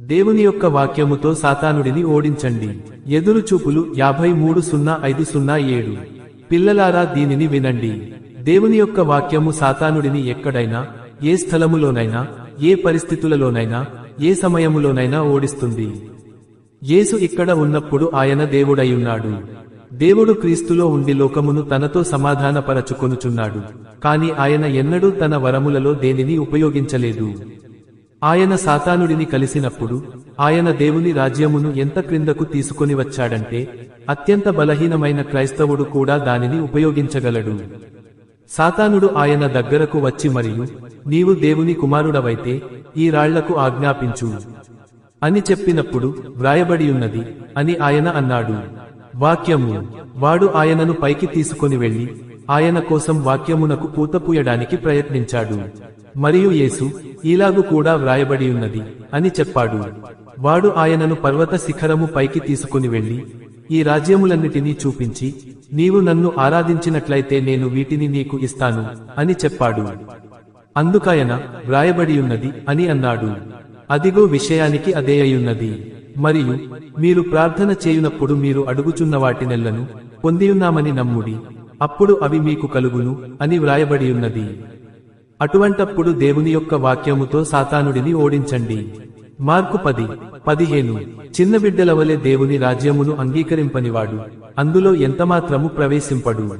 దేవుని యొక్క వాక్యముతో సాతానుడిని ఓడించండి. ఎదురు చూపులు యాభై మూడు సున్నా ఐదు సున్నా ఏడు. పిల్లలారా దీనిని వినండి. దేవుని యొక్క వాక్యము సాతానుడిని ఎక్కడైనా ఏ స్థలములోనైనా ఏ పరిస్థితులలోనైనా ఏ సమయములోనైనా ఓడిస్తుంది. యేసు ఇక్కడ ఉన్నప్పుడు ఆయన దేవుడయ్యున్నాడు దేవుడు క్రీస్తులో ఉండి లోకమును తనతో సమాధానపరచుకొనుచున్నాడు. కాని ఆయన ఎన్నడూ తన వరములలో దేనిని ఉపయోగించలేదు. ఆయన సాతానుడిని కలిసినప్పుడు ఆయన దేవుని రాజ్యమును ఎంత క్రిందకు తీసుకొని వచ్చాడంటే అత్యంత బలహీనమైన క్రైస్తవుడు కూడా దానిని ఉపయోగించగలడు. సాతానుడు ఆయన దగ్గరకు వచ్చి మరియు నీవు దేవుని కుమారుడవైతే ఈ రాళ్ళకు ఆజ్ఞాపించు. అని చెప్పినప్పుడు వ్రాయబడియున్నది అని ఆయన అన్నాడు. వాక్యము వాడు ఆయనను పైకి తీసుకొని వెళ్ళి ఆయన కోసం వాక్యమునకు పూతపూయడానికి ప్రయత్నించాడు. మరియు యేసు ఈలాగు కూడా వ్రాయబడి ఉన్నది అని చెప్పాడు. వాడు ఆయనను పర్వత శిఖరము పైకి తీసుకుని వెళ్ళి ఈ రాజ్యములన్నిటినీ చూపించి నీవు నన్ను ఆరాధించినట్లయితే నేను వీటిని నీకు ఇస్తాను అని చెప్పాడు. అందుకాయన వ్రాయబడియున్నది అని అన్నాడు. అదిగో విషయానికి అదే అయ్యున్నది. మరియు మీరు ప్రార్థన చేయునప్పుడు మీరు అడుగుచున్న వాటినెల్లను పొందియున్నామని నమ్ముడి అప్పుడు అవి మీకు కలుగును అని వ్రాయబడియున్నది అటువంటప్పుడు దేవుని యొక్క వాక్యముతో సాతానుడిని ఓడించండి. మార్కు పది పదిహేను. చిన్న బిడ్డల వలె దేవుని రాజ్యమును అంగీకరింపనివాడు. అందులో ఎంతమాత్రము ప్రవేశింపడు?